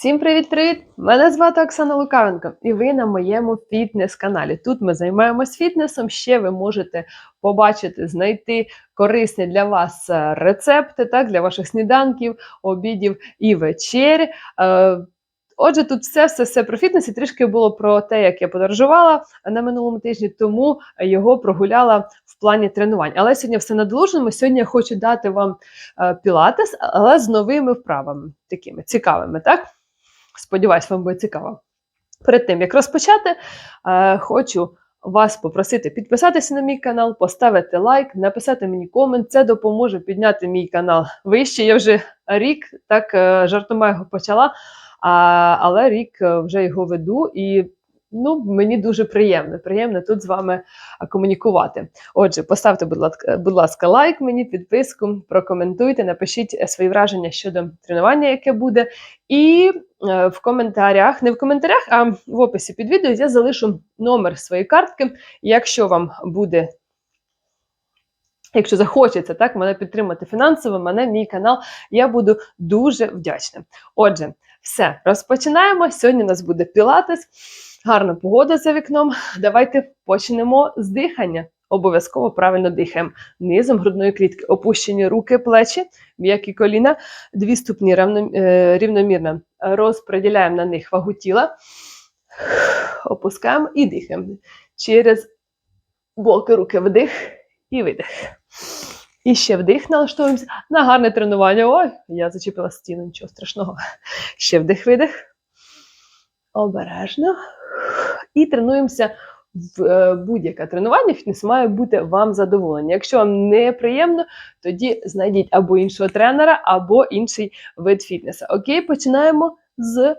Всім привіт-привіт! Мене звати Оксана Лукавенко, і ви на моєму фітнес-каналі. Тут ми займаємось фітнесом. Ще ви можете побачити, знайти корисні для вас е, рецепти, так, для ваших сніданків, обідів і вечер. Е, Отже, тут все, все, все про фітнес і трішки було про те, як я подорожувала на минулому тижні, тому його прогуляла в плані тренувань. Але сьогодні все надолужено. Сьогодні я хочу дати вам е, пілатес, але з новими вправами, такими цікавими, так? Сподіваюсь, вам буде цікаво. Перед тим як розпочати, е, хочу вас попросити підписатися на мій канал, поставити лайк, написати мені комент. Це допоможе підняти мій канал вище. Я вже рік так е, жартома його почала, але рік е, вже його веду і. Ну, мені дуже приємно, приємно тут з вами комунікувати. Отже, поставте, будь ласка, будь ласка, лайк мені, підписку, прокоментуйте, напишіть е, свої враження щодо тренування, яке буде. І е, в коментарях, не в коментарях, а в описі під відео я залишу номер своєї картки. Якщо вам буде, якщо захочеться так, мене підтримати фінансово, мене, мій канал, я буду дуже вдячна. Отже, все, розпочинаємо. Сьогодні у нас буде пілатес. Гарна погода за вікном. Давайте почнемо з дихання. Обов'язково правильно дихаємо. Низом грудної клітки, опущені руки, плечі, м'які коліна, дві ступні е, рівномірно розподіляємо на них вагу тіла, опускаємо і дихаємо. Через боки руки вдих і видих. І ще вдих налаштовуємося на гарне тренування. Ой, я зачепила стіну, нічого страшного. Ще вдих, видих. Обережно. І тренуємося в е, будь-яке тренування. Фітнес має бути вам задоволення. Якщо вам неприємно, тоді знайдіть або іншого тренера, або інший вид фітнесу. Окей, починаємо з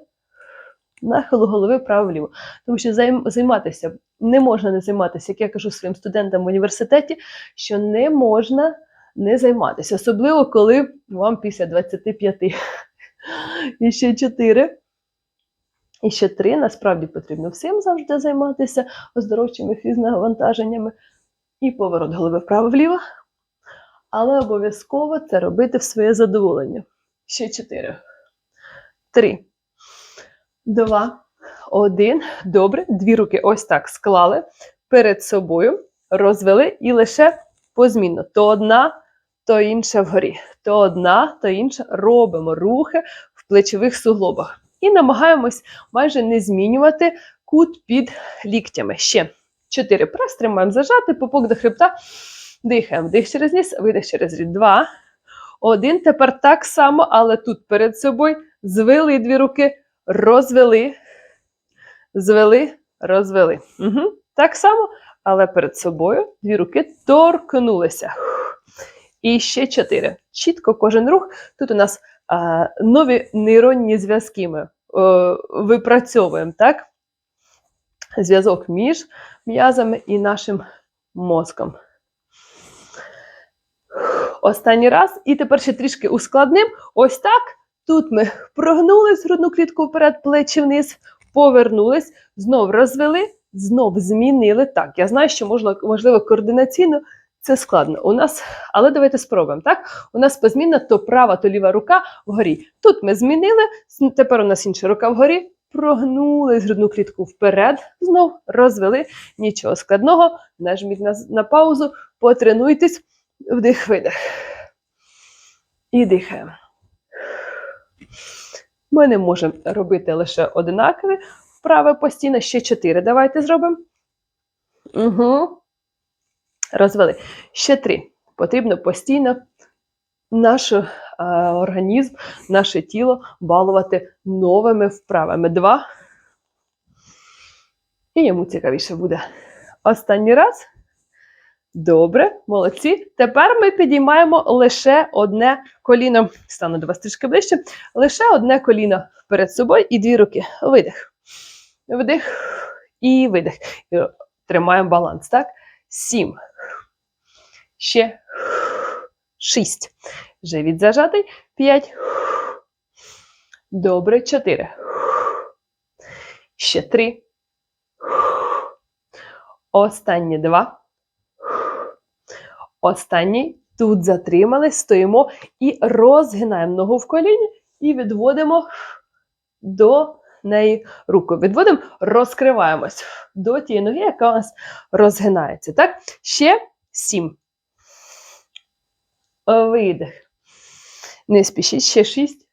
нахилу голови вправо-вліво. Тому що займ- займатися не можна не займатися, як я кажу своїм студентам в університеті, що не можна не займатися, особливо коли вам після 25. І ще 4. І ще три, насправді потрібно всім завжди займатися оздоровчими фізнавантаженнями і поворот голови вправо-вліво. Але обов'язково це робити в своє задоволення. Ще чотири. Три. Два. Один. Добре. Дві руки ось так склали перед собою, розвели і лише позмінно. То одна, то інша вгорі. То одна, то інша. Робимо рухи в плечових суглобах. І намагаємось майже не змінювати кут під ліктями. Ще чотири. Прес тримаємо зажати, попок до хребта. Дихаємо. Вдих через ніс, видих через рід. Два. Один. Тепер так само, але тут перед собою звели дві руки, розвели, звели, розвели. Угу. Так само, але перед собою дві руки торкнулися. І ще чотири. Чітко кожен рух. Тут у нас нові нейронні зв'язки ми е, випрацьовуємо, так? Зв'язок між м'язами і нашим мозком. Останній раз. І тепер ще трішки ускладним. Ось так. Тут ми прогнулись грудну клітку вперед, плечі вниз, повернулись, знов розвели, знов змінили. Так, я знаю, що можна, можливо координаційно це складно. У нас, але давайте спробуємо. Так, у нас позмінна то права, то ліва рука вгорі. Тут ми змінили. Тепер у нас інша рука вгорі. Прогнули грудну клітку вперед, знов розвели. Нічого складного. Нажміть на, на паузу, потренуйтесь, вдих, видих. І дихаємо. Ми не можемо робити лише одинакові вправи постійно. Ще чотири. Давайте зробимо. Угу. Розвели. Ще три. Потрібно постійно наш е, організм, наше тіло балувати новими вправами. Два. І йому цікавіше буде. Останній раз. Добре, молодці. Тепер ми підіймаємо лише одне коліно. Стану до вас трішки ближче. Лише одне коліно перед собою і дві руки. Видих. Вдих і видих. І тримаємо баланс, так? Сім. Ще шість. Живіт зажатий. П'ять. Добре. Чотири. Ще три. Останні два. Останній. Тут затримались, стоїмо і розгинаємо ногу в коліні і відводимо до неї руку. Відводимо, розкриваємось до тієї ноги, яка у нас розгинається. Так? Ще сім. Видих. Не спішіть, ще шість.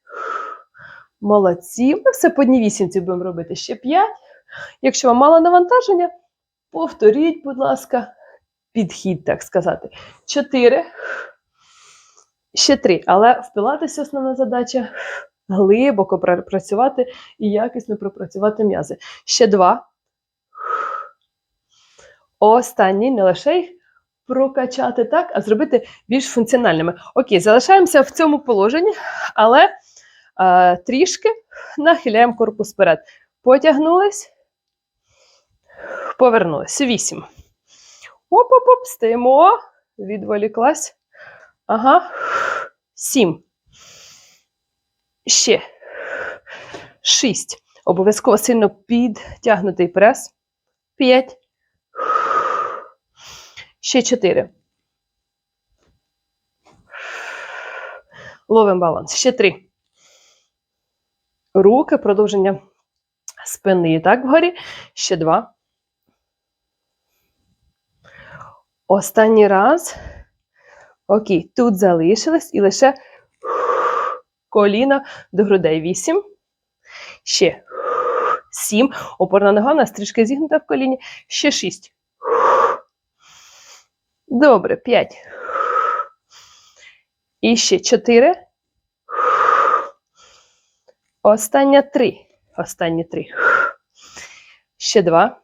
Молодці. Ми все по одній вісімці будемо робити ще п'ять. Якщо вам мало навантаження, повторіть, будь ласка, підхід, так сказати. Чотири. Ще три. Але в пілатесі основна задача глибоко пра- працювати і якісно пропрацювати м'язи. Ще два. Останній, не лише їх прокачати так, а зробити більш функціональними. Окей, залишаємося в цьому положенні, але е, трішки нахиляємо корпус вперед. Потягнулись, повернулись. Вісім. Оп-оп-оп, стоїмо, відволіклась. Ага. Сім. Ще. Шість. Обов'язково сильно підтягнутий прес. П'ять. Ще чотири. Ловимо баланс. Ще три. Руки, продовження спини. Так, вгорі. Ще два. Останній раз. Окей, тут залишилось і лише коліна до грудей. Вісім. Ще. Сім. Опорна нога у нас трішки зігнута в коліні. Ще шість. Добре, п'ять. І ще чотири. Остання три. Останні три. Ще два.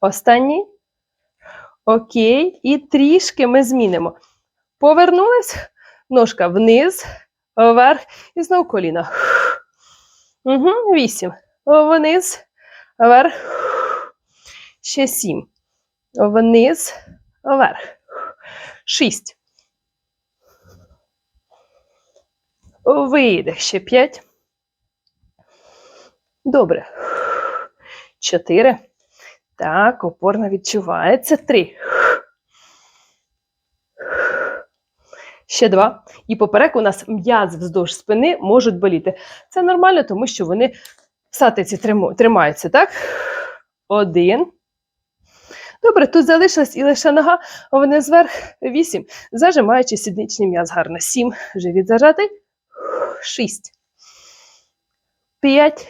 Останній. Окей. І трішки ми змінимо. Повернулись. Ножка вниз, вверх і знову коліна. Угу, вісім. Вниз, вверх. Ще сім. Вниз, вверх. Шість. Видих. Ще п'ять. Добре. Чотири. Так, опорно відчувається. Три. Ще два. І поперек у нас м'яз вздовж спини можуть боліти. Це нормально, тому що вони в сатиці тримаються, так? Один. Добре, тут залишилась і лише нога, вниз вверх. Вісім. Зажимаючи сідничний м'яз гарно. Сім. Живіт зажатий. Шість. П'ять.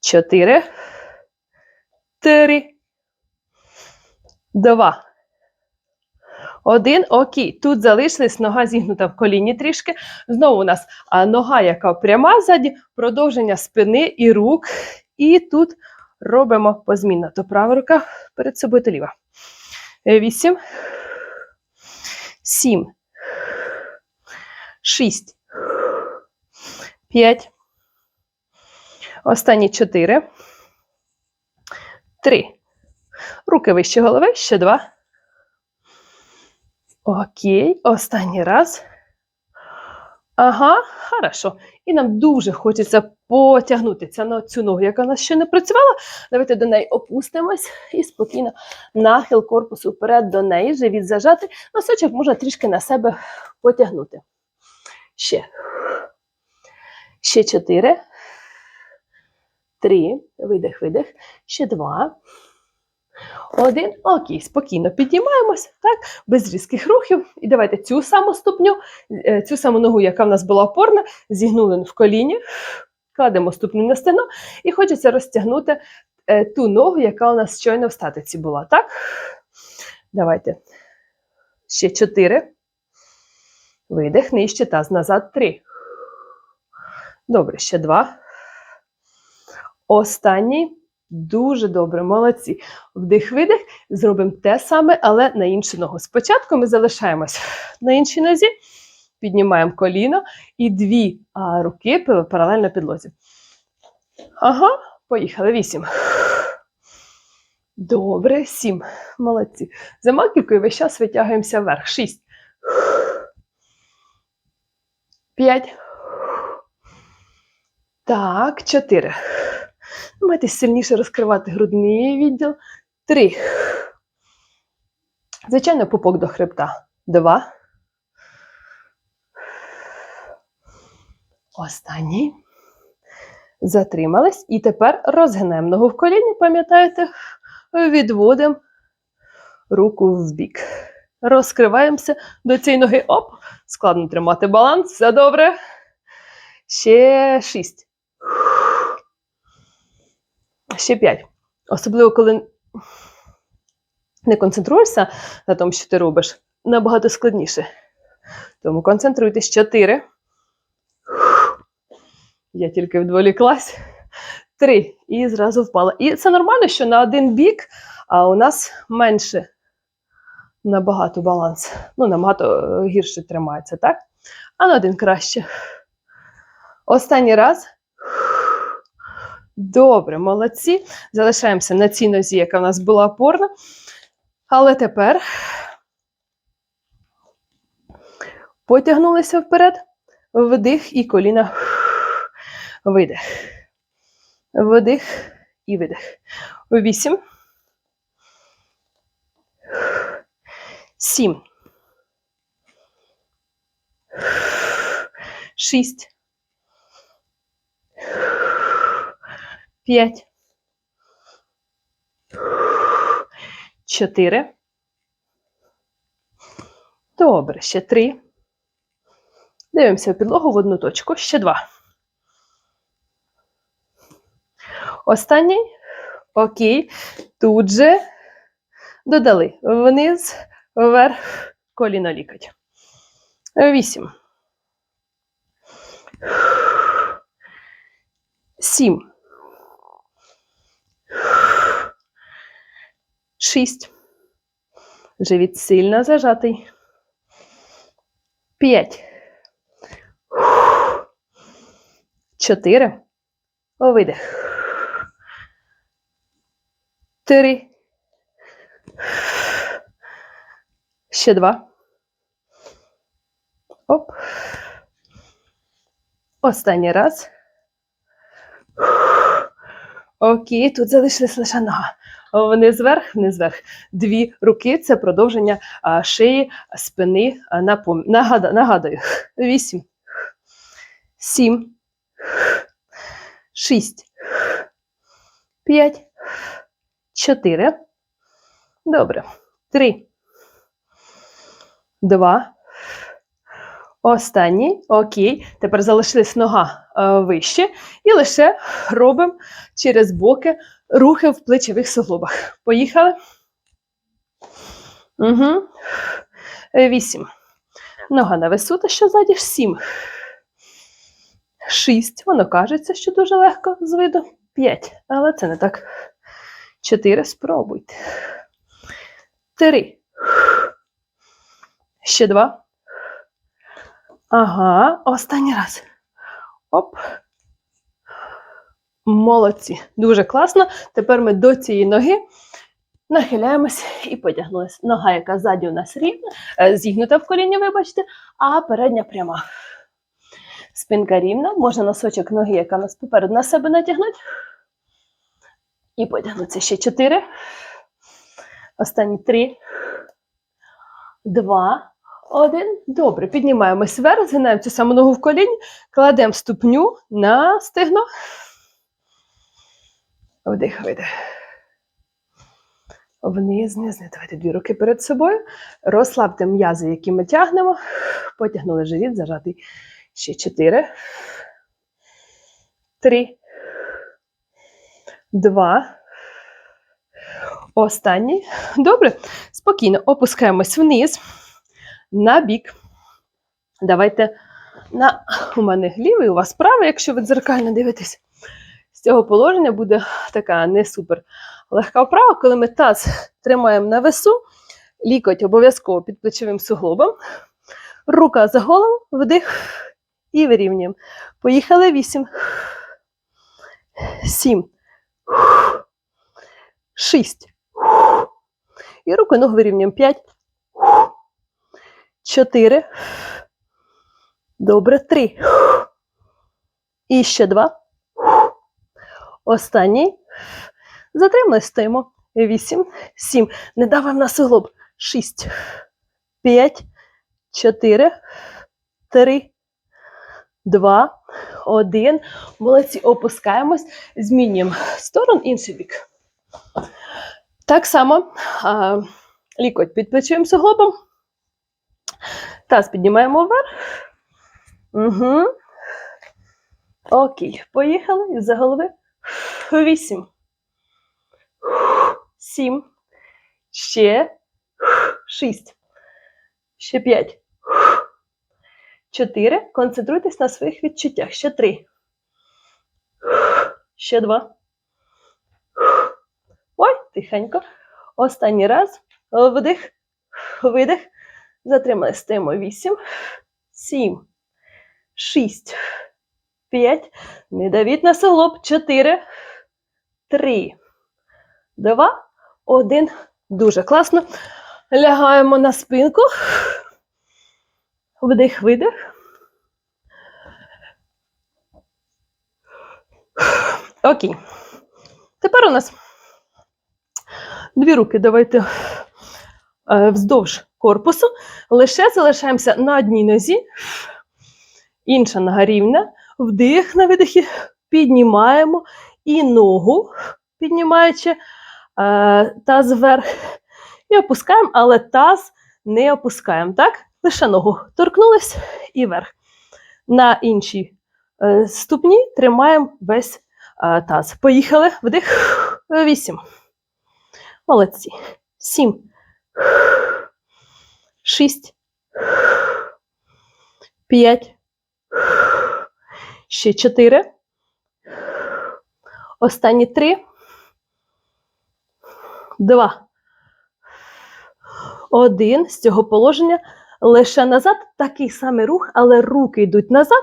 Чотири. Три. Два. Один. Окей. Тут залишилась нога зігнута в коліні трішки. Знову у нас а, нога, яка пряма ззаді, продовження спини і рук. І тут робимо позмінно. То права рука перед собою, то ліва. Е, Вісім. Сім. Шість. П'ять. Останні чотири. Три. Руки вище голови. Ще два. Окей. Останній раз. Ага, хорошо. І нам дуже хочеться потягнутися на цю ногу, яка у нас ще не працювала. Давайте до неї опустимось і спокійно нахил корпусу вперед до неї, живіт зажати. Носочок можна трішки на себе потягнути. Ще. Ще чотири. Три. Видих, видих. Ще два. Один. Окей, спокійно піднімаємось, так, без різких рухів. І давайте цю саму ступню, е, цю саму ногу, яка в нас була опорна, зігнули в коліні, кладемо ступню на стегно і хочеться розтягнути е, ту ногу, яка у нас щойно в статиці була. Так? Давайте. Ще чотири. Видих, нижче, таз назад. Три. Добре, ще два. Останній. Дуже добре, молодці. Вдих-видих, зробимо те саме, але на іншу ногу. Спочатку ми залишаємось на іншій нозі, піднімаємо коліно і дві а, руки паралельно підлозі. Ага, поїхали. Вісім. Добре, сім. Молодці. За маківкою весь час витягуємося вверх. Шість. П'ять. Так, чотири. Намагайтесь сильніше розкривати грудний відділ. Три. Звичайно, пупок до хребта. Два. Останній. Затримались. І тепер розгинаємо ногу в коліні, пам'ятаєте? Відводимо руку в бік. Розкриваємося до цієї ноги. Оп! Складно тримати баланс. Все добре. Ще шість. Ще п'ять. Особливо, коли не концентруєшся на тому, що ти робиш, набагато складніше. Тому концентруйтесь. Чотири. Я тільки відволіклась. Три. І зразу впала. І це нормально, що на один бік, а у нас менше набагато баланс. Ну, набагато е, гірше тримається, так? А на один краще. Останній раз. Добре, молодці. Залишаємося на цій нозі, яка в нас була опорна. Але тепер потягнулися вперед, вдих і коліна. Видих. Вдих і видих. Вісім. Сім. Шість. П'ять. Чотири. Добре, ще три. Дивимося в підлогу в одну точку. Ще два. Останній. Окей. Тут же додали вниз, вверх, коліно лікоть. Вісім. Сім. Шість. Живіт сильно зажатий. П'ять. Чотири. Видих. Три. Ще два. Оп. Останній раз. Окей, тут залишилась лише нога. Вниз вверх, вниз вверх. Дві руки це продовження шиї, спини. А, напом... Нагада... Нагадую. Вісім. Сім. Шість. П'ять. Чотири. Добре. Три. Два. Останній. Окей. Тепер залишилась нога е, вище. І лише робимо через боки рухи в плечових суглобах. Поїхали. Угу. Вісім. Нога на весу, та що ззаді? Сім. Шість. Воно кажеться, що дуже легко з виду. П'ять. Але це не так. Чотири. Спробуйте. Три. Ще два. Ага, останній раз. Оп. Молодці. Дуже класно. Тепер ми до цієї ноги нахиляємось і потягнулися. Нога, яка ззаді у нас рівна, е, зігнута в коліні, вибачте, а передня пряма. Спинка рівна, можна носочок ноги, яка нас попереду на себе натягнути. І потягнутися ще чотири. Останні три. Два. Один. Добре. Піднімаємось вверх, згинаємо цю саму ногу в коліні, кладемо ступню на стегно. Вдих, видих. Вниз, вниз, не давайте дві руки перед собою. Розслабте м'язи, які ми тягнемо. Потягнули живіт, зажатий. Ще чотири. Три. Два. Останній. Добре. Спокійно опускаємось вниз, на бік. Давайте на у мене лівий, у вас правий, якщо ви дзеркально дивитесь. З цього положення буде така не супер легка вправа, коли ми таз тримаємо на весу, лікоть обов'язково під плечовим суглобом, рука за голову, вдих і вирівнюємо. Поїхали вісім. Сім. Шість. І руку ногу вирівнюємо. П'ять. Чотири. Добре. Три. І ще два. Останній. Затримались, стоїмо. Вісім. Сім. Не давимо на суглоб. Шість. П'ять. Чотири. Три. два, один. Молодці, опускаємось, змінюємо сторону, інший бік. Так само а, лікоть підпечуємо суглобом. Таз піднімаємо вверх. Угу. Окей, поїхали. Із-за голови. Вісім. Сім. Ще. Шість. Ще п'ять. Чотири. Концентруйтесь на своїх відчуттях. Ще три. Ще два. Ой, тихенько. Останній раз. Вдих. Видих. Затримали. Стоїмо. Вісім. Сім. Шість. П'ять. Не давіть на суглоб. Чотири. Три. Два. Один. Дуже класно. Лягаємо на спинку. Вдих, видих. Окей. Тепер у нас дві руки. Давайте е, вздовж корпусу. Лише залишаємося на одній нозі. Інша нога рівна. Вдих на видихі. Піднімаємо і ногу, піднімаючи е, таз вверх. І опускаємо, але таз не опускаємо. Так? Лише ногу торкнулись і вверх. На іншій е, ступні тримаємо весь е, таз. Поїхали. Вдих. Вісім. Молодці. Сім. Шість. П'ять. Ще чотири. Останні три. Два. Один з цього положення лише назад. Такий самий рух, але руки йдуть назад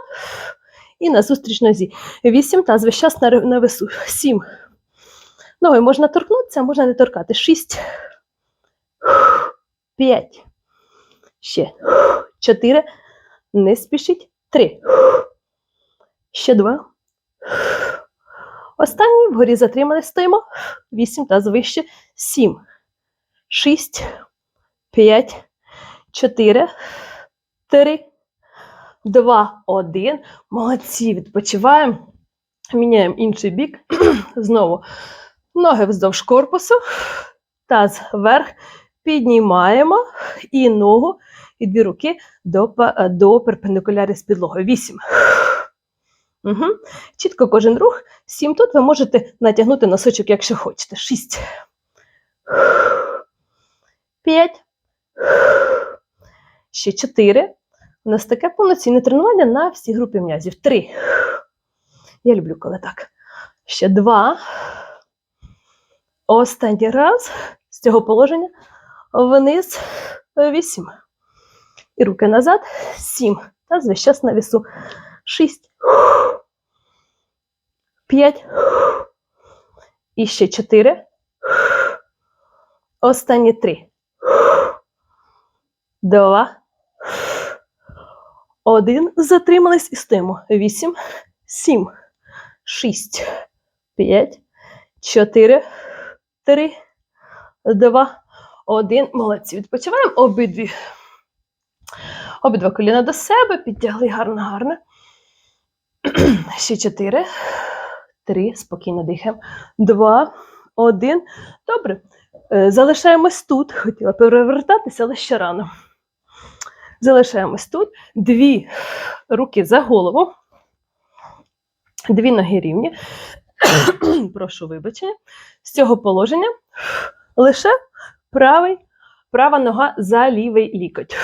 і назустріч нозі. Вісім та весь на весу. Сім. Ноги можна торкнутися, можна не торкати. Шість. П'ять. Ще. Чотири. Не спішіть. Три. Ще два. Останній вгорі затримали, стоїмо. Вісім та вище. Сім. Шість. П'ять. Чотири. Три. Два. Один. Молодці. Відпочиваємо. Міняємо інший бік. Знову ноги вздовж корпусу. Таз вверх. Піднімаємо і ногу, і дві руки до, па- до перпендикулярів з підлогою. Вісім. Угу. Чітко кожен рух. Сім тут ви можете натягнути носочок, якщо хочете. Шість. П'ять. Ще чотири. У нас таке повноцінне тренування на всі групи м'язів. Три. Я люблю, коли так. Ще два. Останній раз з цього положення вниз. Вісім. І руки назад. Сім. Та весь час на вісу. Шість. П'ять. І ще чотири. Останні три. Два. Один. Затримались і стоїмо. Вісім. Сім. Шість. П'ять. Чотири. Три. Два. Один. Молодці. Відпочиваємо обидві. Обидва коліна до себе. Підтягли гарно, гарно. Ще чотири. Три. Спокійно дихаємо. Два. Один. Добре. Е, Залишаємось тут. Хотіла перевертатися, але ще рано. Залишаємось тут. Дві руки за голову. Дві ноги рівні. Прошу вибачення. З цього положення лише правий, права нога за лівий лікоть.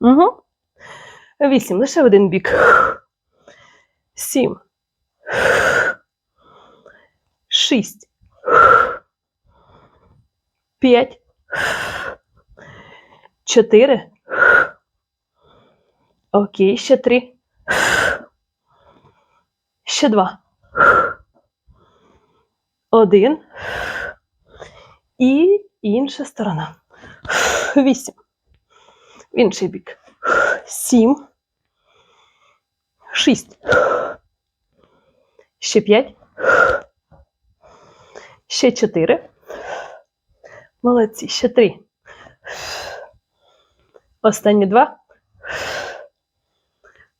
Угу. Вісім. Лише один бік. Сім. Шість. П'ять. Чотири. Окей, ще три. Ще два. Один. І інша сторона. Вісім. В інший бік. Сім. Шість. Ще п'ять. Ще чотири. Молодці. Ще три. Останні два.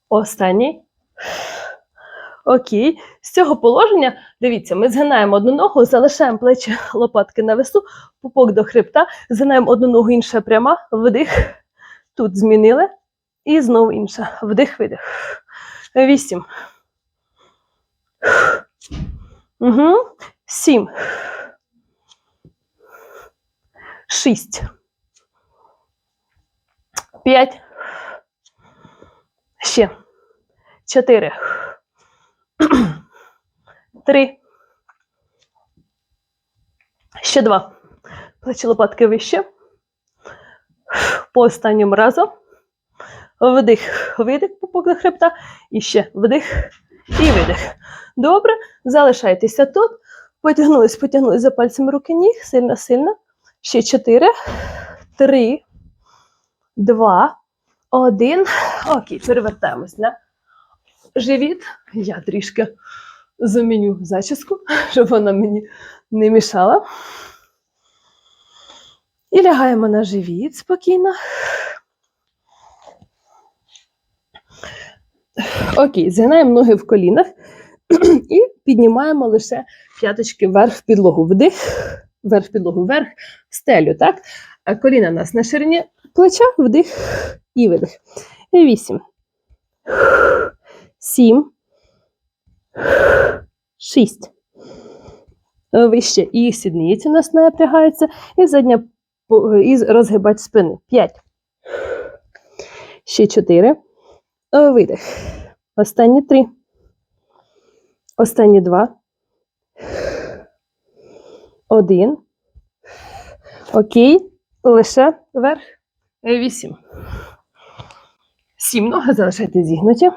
Останній. Окей. З цього положення, дивіться, ми згинаємо одну ногу, залишаємо плечі лопатки на весу, пупок до хребта, згинаємо одну ногу, інша пряма, вдих. Тут змінили. І знову інша. Вдих, видих. Вісім. Угу. Сім. Шість. П'ять. Ще. Чотири. Три. Ще два. Плечі лопатки вище. По останньому разу. Вдих, видих, до хребта. І ще вдих і видих. Добре. Залишайтеся тут. Потягнулись, потягнулись за пальцями руки ніг. Сильно, сильно. Ще чотири. Три. Два. Один. Окей, перевертаємось на живіт. Я трішки заміню зачіску, щоб вона мені не мішала. І лягаємо на живіт спокійно. Окей, згинаємо ноги в колінах і піднімаємо лише п'яточки вверх в підлогу. Вдих, вверх в підлогу, вверх в стелю. Так? Коліна у нас на ширині плеча, вдих і видих. Вісім. Сім. Шість. Вище і сідниці у нас напрягаються, і задня по- і розгибать спини. П'ять. Ще чотири. Е, Видих. Останні три. Останні два. Один. Окей. Лише вверх. Е, Вісім. Сім. Ноги залишайте зігнуті.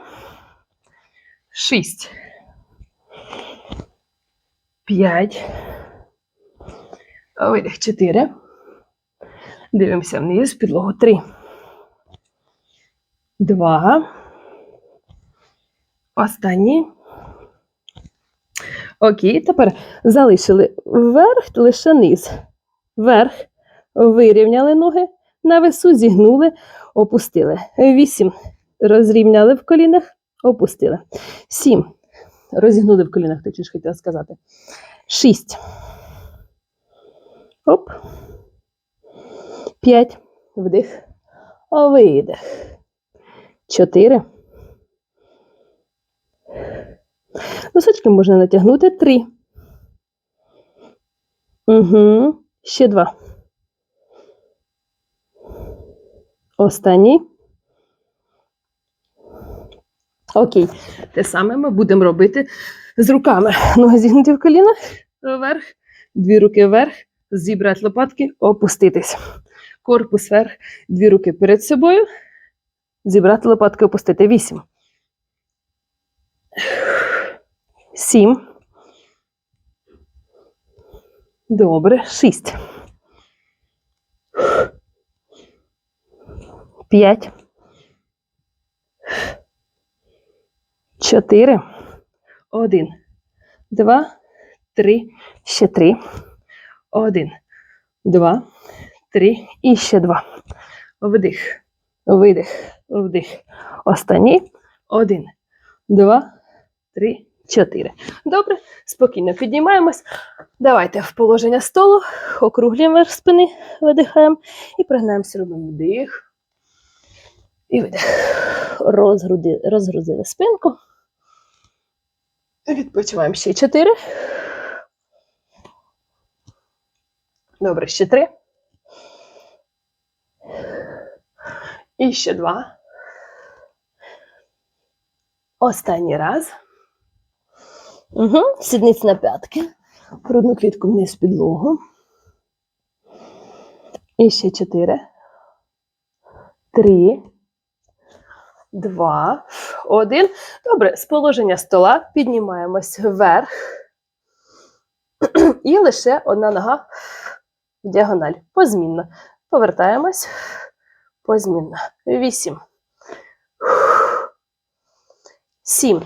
Шість. П'ять. Видих. Чотири. Дивимося вниз. Підлогу. Три. Два. Останній. Окей, тепер залишили вверх, лише низ. Вверх. Вирівняли ноги на весу, зігнули, опустили. Вісім. Розрівняли в колінах, опустили. Сім. Розігнули в колінах, точніше хотіла сказати. Шість. Оп. П'ять. Вдих. Видих. Чотири. Носочки можна натягнути. Три. Угу. Ще два. Останній. Окей. Те саме ми будемо робити з руками. Ноги зігнуті в колінах. Вверх. Дві руки вверх. Зібрати лопатки, опуститись. Корпус вверх. Дві руки перед собою. Зібрати лопатки, опустити. Вісім. Сім. Добре. Шість. П'ять. Чотири. Один. Два. Три. Ще три. Один. Два. Три. І ще два. Вдих. Видих. Вдих. Останній. Один. Два. Три. Чотири. Добре. Спокійно піднімаємось. Давайте в положення столу. Округлюємо верх спини. Видихаємо. І пригнаємося. Робимо вдих. І видих. Розгрузили спинку. Відпочиваємо ще чотири. Добре, ще три. І ще два. Останній раз. Угу. Сідниць на п'ятки. Грудну клітку вниз підлогу. І ще чотири. Три. Два. Один. Добре, з положення стола піднімаємось вверх. І лише одна нога в діагональ. Позмінно. Повертаємось. Позмінно. Вісім. Сім.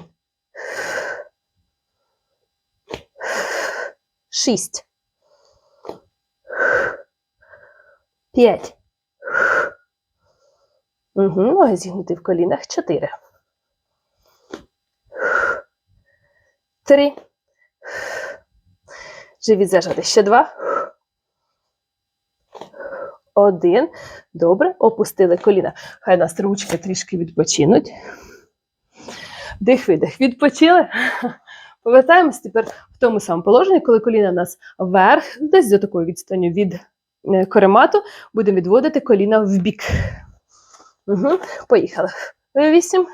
Шість. П'ять. Угу, ноги зігнуті в колінах. Чотири. Три. Живіт зажати. Ще два. Один. Добре. Опустили коліна. Хай нас ручки трішки відпочинуть. Дих, видих. Відпочили. Повертаємось тепер в тому самому положенні, коли коліна у нас вверх, десь до такої відстані від е, коремату, будемо відводити коліна в бік. Угу. Поїхали. Вісім.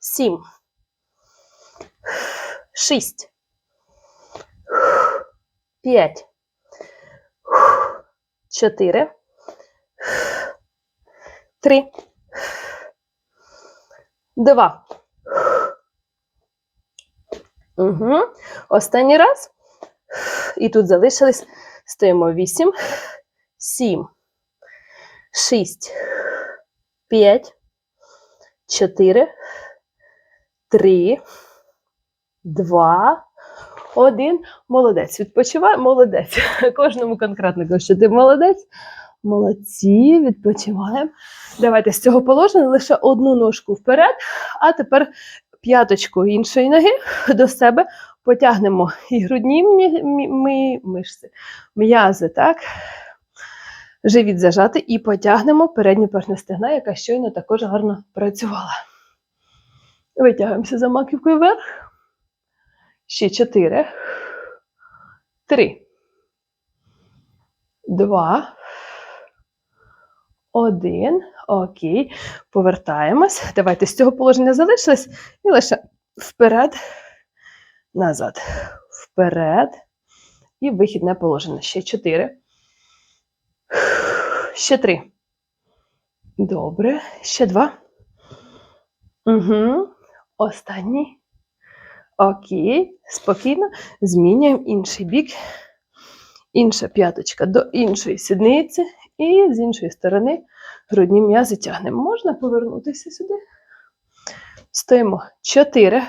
Сім. Шість. П'ять. Чотири. Три. Два. Угу. Останній раз. І тут залишились. Стоїмо вісім, сім, шість, п'ять, чотири, три, два, один. Молодець. Відпочивай, молодець. Кожному конкретно що ти молодець. Молодці, відпочиваємо. Давайте з цього положення лише одну ножку вперед, а тепер п'яточку іншої ноги до себе потягнемо і грудні мишці, м'язи, так? Живіт зажати і потягнемо передню першню стегна, яка щойно також гарно працювала. Витягуємося за маківкою вверх. Ще чотири. Три. Два. Один. Окей. Повертаємось. Давайте з цього положення залишились і лише вперед, назад. Вперед. І вихідне положення. Ще чотири. Ще три. Добре. Ще два. Угу. Останній. Окей. Спокійно. Змінюємо інший бік. Інша п'яточка до іншої сідниці. І з іншої сторони грудні м'язи тягнемо. Можна повернутися сюди. Стоїмо. Чотири.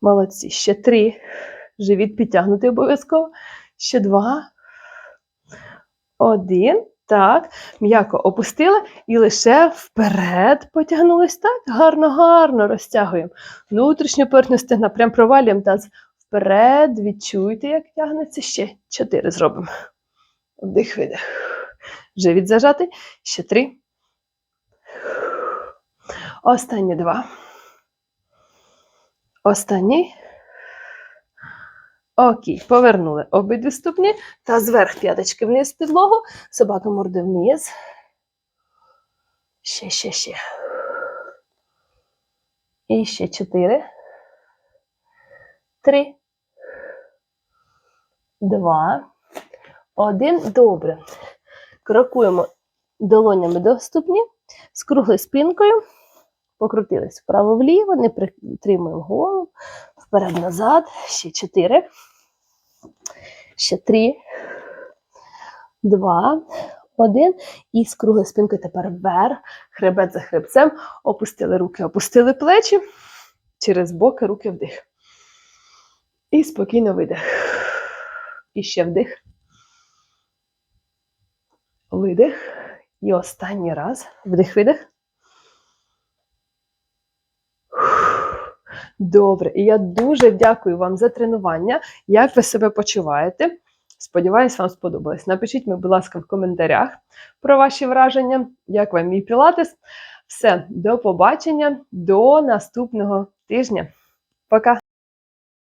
Молодці. Ще три. Живіт підтягнутий обов'язково. Ще два. Один. Так. М'яко опустили і лише вперед потягнулись. Так. Гарно, гарно розтягуємо. Внутрішню поверхню стегна. Прям провалюємо таз вперед. Відчуйте, як тягнеться. Ще чотири зробимо. Вдих, видих. Живіт зажатий. Ще три. Останні два. Останній. Окей, повернули обидві ступні та зверх п'яточки вниз підлогу, собака морди вниз. Ще, ще, ще. І ще чотири. Три. Два. Один. Добре. Крокуємо долонями до ступні з круглою спинкою. Покрутились вправо-вліво, не притримуємо голову. Вперед-назад. Ще чотири. Ще три. Два. Один. І з круглою спинкою тепер вверх. Хребет за хребцем. Опустили руки, опустили плечі. Через боки руки вдих. І спокійно видих. І ще вдих. Видих. І останній раз. Вдих-видих. Добре, і я дуже дякую вам за тренування. Як ви себе почуваєте? Сподіваюсь, вам сподобалось. Напишіть мені, будь ласка, в коментарях про ваші враження, як вам мій пілатес. Все, до побачення, до наступного тижня. Пока!